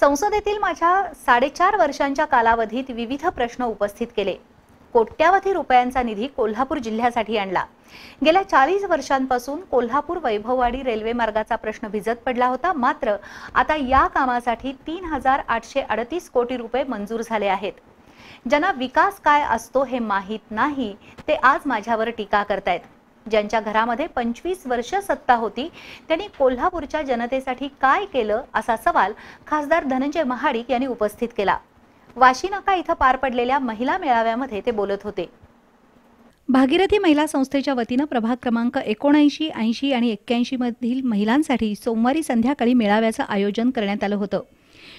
संसदेतील माझ्या साडेचार वर्षांच्या कालावधीत विविध प्रश्न उपस्थित केले. कोट्यावधी रुपयांचा निधी कोल्हापूर जिल्ह्यासाठी आणला. गेल्या चाळीस वर्षांपासून कोल्हापूर वैभववाडी रेल्वे मार्गाचा प्रश्न भिजत पडला होता. मात्र आता या कामासाठी तीन हजार आठशे अडतीस कोटी रुपये मंजूर झाले आहेत. ज्यांना विकास काय असतो हे माहीत नाही ते आज माझ्यावर टीका करतायत. ज्यांच्या घरामध्ये पंचवीस वर्ष सत्ता होती त्यांनी कोल्हापूरच्या जनतेसाठी काय केलं असा सवाल खासदार धनंजय महाडिक यांनी उपस्थित केला. वाशीनाका इथं पार पडलेल्या महिला मेळाव्यामध्ये ते बोलत होते. भागीरथी महिला संस्थेच्या वतीनं प्रभाग क्रमांक एकोणऐंशी ऐंशी आणि एक्क्याऐंशी मधील महिलांसाठी सोमवारी संध्याकाळी मेळाव्याचं आयोजन करण्यात आलं होतं.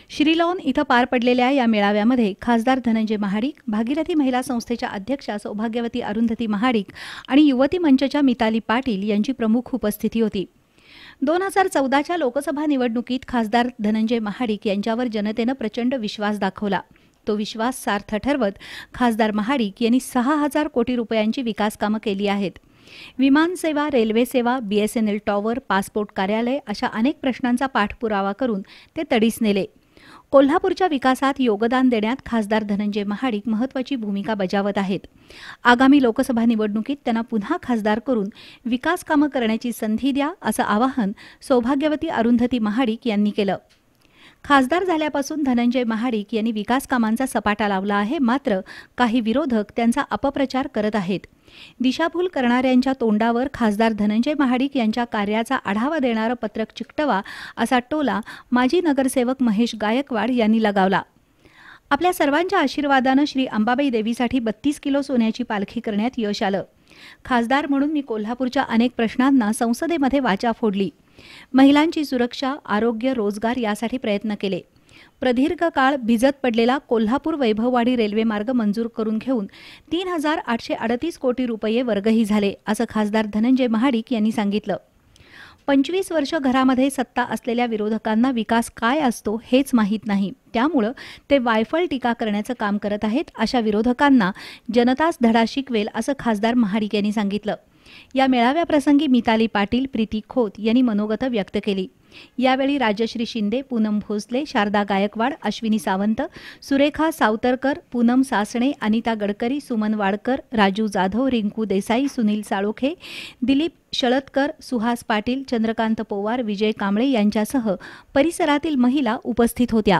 श्रीलॉन इथं पार पडलेल्या या मेळाव्यामध्ये खासदार धनंजय महाडिक भागीरथी महिला संस्थेच्या अध्यक्षा सौभाग्यवती अरुंधती महाडिक आणि युवती मंचच्या मिताली पाटील यांची प्रमुख उपस्थिती होती. दोन हजार चौदाच्या लोकसभा निवडणुकीत खासदार धनंजय महाडिक यांच्यावर जनतेनं प्रचंड विश्वास दाखवला. तो विश्वास सार्थ ठरवत खासदार महाडिक यांनी सहा हजार कोटी रुपयांची विकास कामं केली आहेत. विमानसेवा रेल्वे सेवा बीएसएनएल टॉवर पासपोर्ट कार्यालय अशा अनेक प्रश्नांचा पाठपुरावा करून ते तडीस नेले. कोल्हापूरच्या विकासात योगदान देण्यात खासदार धनंजय महाडिक महत्वाची भूमिका बजावत आहेत. आगामी लोकसभा निवडणुकीत त्यांना पुन्हा खासदार करून विकास कामं करण्याची संधी द्या असं आवाहन सौभाग्यवती अरुंधती महाडिक यांनी केलं. खासदार झाल्यापासून धनंजय महाडिक यांनी विकास कामांचा सपाटा लावला आहे मात्र काही विरोधक त्यांचा अपप्रचार करत आहेत. दिशाभूल करणाऱ्यांच्या तोंडावर खासदार धनंजय महाडिक यांच्या कार्याचा आढावा देणारं पत्रक चिकटवा असा टोला माजी नगरसेवक महेश गायकवाड यांनी लगावला. आपल्या सर्वांच्या आशीर्वादानं श्री अंबाबाई देवीसाठी बत्तीस किलो सोन्याची पालखी करण्यात यश आलं. खासदार म्हणून मी कोल्हापूरच्या अनेक प्रश्नांना संसदेमध्ये वाचा फोडली. महिलांची सुरक्षा आरोग्य रोजगार यासाठी प्रयत्न केले. प्रदीर्घ काळ भिजत पडलेला कोल्हापूर वैभववाडी रेल्वे मार्ग मंजूर करून घेऊन तीन हजार आठशे अडतीस कोटी रुपये वर्गही झाले असं खासदार धनंजय महाडिक यांनी सांगितलं. पंचवीस वर्ष घरामध्ये सत्ता असलेल्या विरोधकांना विकास काय असतो हेच माहीत नाही. त्यामुळं ते वायफळ टीका करण्याचं काम करत आहेत अशा विरोधकांना जनताच धडा शिकवेल असं खासदार महाडिक यांनी सांगितलं. या मेळाव्याप्रसंगी मिताली पाटील प्रीती खोत यांनी मनोगत व्यक्त केली. यावेळी राजश्री शिंदे पूनम भोसले शारदा गायकवाड अश्विनी सावंत सुरेखा सावतरकर पूनम सासणे अनिता गडकरी सुमन वाडकर राजू जाधव रिंकू देसाई सुनील साळोखे दिलीप शळदकर सुहास पाटील चंद्रकांत पोवार विजय कांबळे यांच्यासह परिसरातील महिला उपस्थित होत्या.